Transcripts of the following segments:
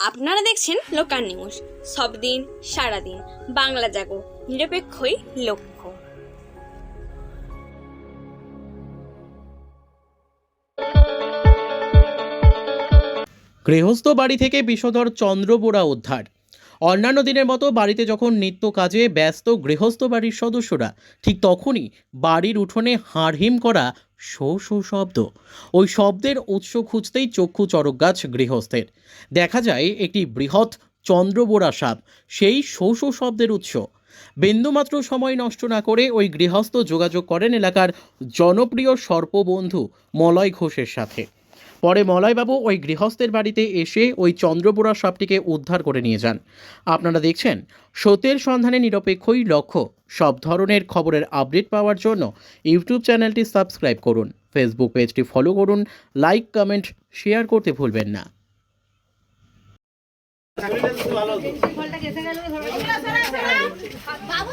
আপনারা দেখছেন local news. সব দিন সারাদিন বাংলা জাগো, নিরপেক্ষই লক্ষ্য। গৃহস্থ বাড়ি থেকে বিষধর চন্দ্রবোড়া উদ্ধার। অন্যান্য দিনের মতো বাড়িতে যখন নিত্য কাজে ব্যস্ত গৃহস্থ বাড়ির সদস্যরা, ঠিক তখনই বাড়ির উঠোনে হাড়হিম করা শো শো শব্দ। ওই শব্দের উৎস খুঁজতেই চক্ষু চরক গাছ গৃহস্থের। দেখা যায় একটি বৃহৎ চন্দ্রবোড়া সাপ, সেই শো শো শব্দের উৎস। বিন্দুমাত্র সময় নষ্ট না করে ওই গৃহস্থ যোগাযোগ করেন এলাকার জনপ্রিয় সর্পবন্ধু মলয় ঘোষের সাথে। পরে মলয়বাবু ওই গৃহস্থের বাড়িতে এসে ওই চন্দ্রবোড়া সাপটিকে উদ্ধার করে নিয়ে যান। আপনারা দেখছেন, সত্যের সন্ধানে নিরপেক্ষই লক্ষ্য। সব ধরনের খবরের আপডেট পাওয়ার জন্য ইউটিউব চ্যানেলটি সাবস্ক্রাইব করুন, ফেসবুক পেজটি ফলো করুন, লাইক, কমেন্ট, শেয়ার করতে ভুলবেন না। বাবা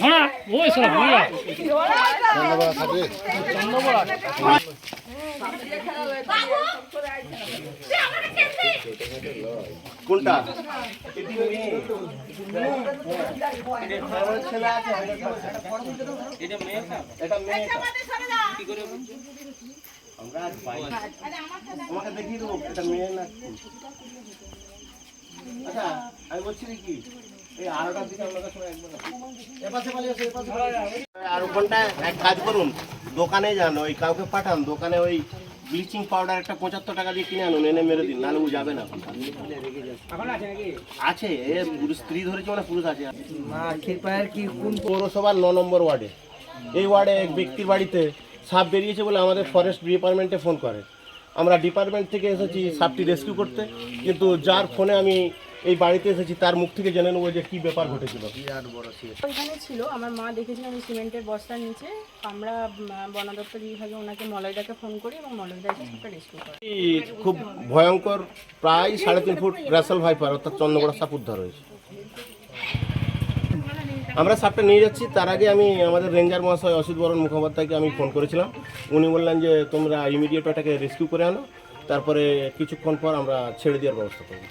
ঘোড়া ওই সব ঘোড়া। সে আমাকে কেসি কোনটা? এটা মেয়ে আমাদের ছড়ে দাও আমরা আজ পাই তোমাকে দেখিয়ে দেবো এটা মেয়ে না? আচ্ছা আমি বলছি কি আর ওখানটা এক কাজ করুন দোকানে যান ওই কাউকে পাঠান দোকানে ওই ব্লিচিং পাউডার একটা পঁচাত্তর টাকা দিয়ে কিনে আনুন এনে মেরে দিন নাহলে ও যাবে না। আছে এ পুরুষ স্ত্রী ধরেছে মানে পুরুষ আছে। কি কোন পৌরসভার ন নম্বর ওয়ার্ডে। এই ওয়ার্ডে এক ব্যক্তির বাড়িতে সাপ বেরিয়েছে বলে আমাদের ফরেস্ট ডিপার্টমেন্টে ফোন করে। আমরা ডিপার্টমেন্ট থেকে এসেছি সাপটি রেস্কিউ করতে কিন্তু যার ফোনে আমি এই বাড়িতে এসেছি তার মুখ থেকে জেনে নেব যে কী ব্যাপার ঘটেছিল। ওইখানে ছিল আমার মা দেখেছিল আমি সিমেন্টের বস্তার নিচে আমরা বন দপ্তর বিভাগে ওনাকে মলয়দাকে ফোন করি এবং মলয়দা এসে সেটা রেস্কিউ করে। খুব ভয়ঙ্কর প্রায় সাড়ে তিন ফুট র্যাসেল ভাইপার অর্থাৎ চন্দ্রগড়া সাপ উদ্ধার হয়েছে আমরা সাপটা নিয়ে যাচ্ছি তার আগে আমি আমাদের রেঞ্জার মহাশয় অসিত বরণ মুখোপাধ্যায়কে আমি ফোন করেছিলাম। উনি বললেন যে তোমরা ইমিডিয়েট ওটাকে রেস্কিউ করে আনো তারপরে কিছুক্ষণ পর আমরা ছেড়ে দেওয়ার ব্যবস্থা করব।